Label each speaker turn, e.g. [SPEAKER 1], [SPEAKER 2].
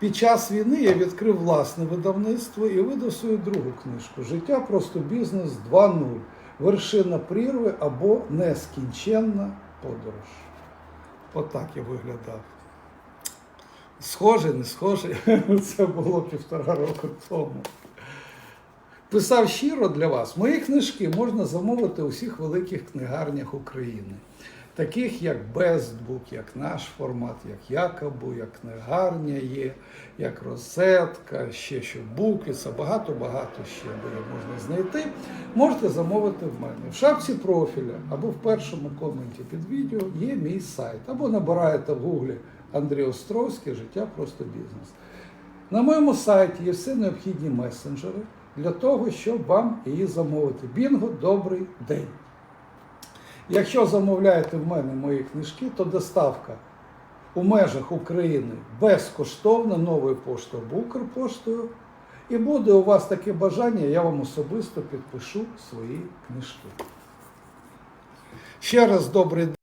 [SPEAKER 1] Під час війни я відкрив власне видавництво і видав свою другу книжку Життя просто бізнес 2.0. Вершина прірви або нескінченна подорож. Отак я виглядав. Схоже, не схоже. Це було півтора року тому. Писав щиро для вас. Мої книжки можна замовити у всіх великих книгарнях України, таких як Bestbook, як наш формат, як Якобу, як книгарня є, як Розетка, ще що Буквіса, багато-багато ще можна знайти. Можете замовити в мене. В шапці профіля або в першому коменті під відео є мій сайт, або набираєте в гуглі Андрій Островський Життя просто бізнес. На моєму сайті є всі необхідні месенджери для того, щоб вам її замовити. Бінго, добрий день! Якщо замовляєте в мене мої книжки, то доставка у межах України безкоштовна новою поштою або Укрпоштою. І буде у вас таке бажання, я вам особисто підпишу свої книжки. Ще раз добрий день.